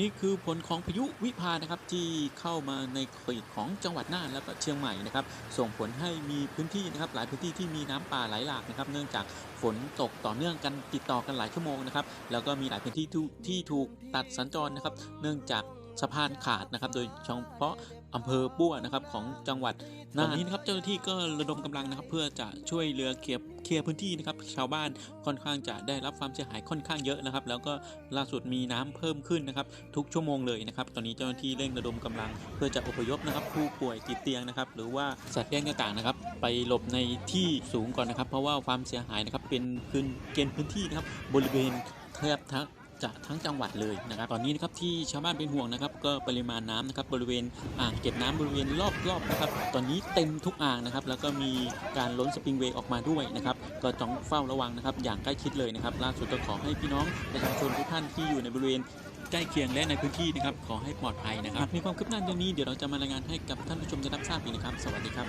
นี่คือผลของพายุวิพานะครับที่เข้ามาในเขตของจังหวัดน่านและก็เชียงใหม่นะครับ ส่งผลให้มีพื้นที่นะครับ หลายพื้นที่ที่มีน้ำป่าไหลหลากนะครับ เนื่องจากฝนตกต่อเนื่องกันติดต่อกันหลายชั่วโมงนะครับ แล้วก็มีหลายพื้นที่ที่ถูกตัดสัญจรนะครับ เนื่องจาก สะพานขาดนะครับ โดยเฉพาะอำเภอปัวนะครับของจังหวัดน่านนี้นะครับเจ้าหน้าที่ก็ระดมกำลังนะครับ เพื่อจะช่วยเรือเคลียร์เคลียร์พื้นที่นะครับชาวบ้านค่อนข้างจะได้รับความเสียหายค่อนข้างเยอะนะครับ แล้วก็ล่าสุดมีน้ำเพิ่มขึ้นนะครับทุกชั่วโมงเลยนะครับตอนนี้เจ้าหน้าที่เร่งระดมกำลัง เพื่อจะอพยพนะครับ ผู้ป่วยติดเตียงนะครับ หรือว่าสัตว์เลี้ยงต่างๆนะครับ ไปหลบในที่สูงก่อนนะครับ เพราะว่าความเสียหายนะครับเป็นพื้นเกณฑ์พื้นที่นะครับบริเวณแทบทั้ง จะทั้งจังหวัดเลยนะครับตอนนี้นะครับที่ชาวบ้านเป็นห่วงนะครับ ก็ปริมาณน้ำนะครับบริเวณอ่างเก็บน้ำบริเวณรอบๆนะครับตอนนี้เต็มทุกอ่างนะครับแล้วก็มีการล้นสปริงเวย์ออกมาด้วยนะครับก็ต้องเฝ้าระวังนะครับอย่างใกล้ชิดเลยนะครับล่าสุดก็ขอให้พี่น้องประชาชนทุกท่านที่อยู่ในบริเวณใกล้เคียงและในพื้นที่นะครับขอให้ปลอดภัยนะครับหากมีความคืบหน้าเรื่องนี้เดี๋ยวเราจะมารายงานให้กับท่านผู้ชมได้รับทราบอีกนะครับ สวัสดีครับ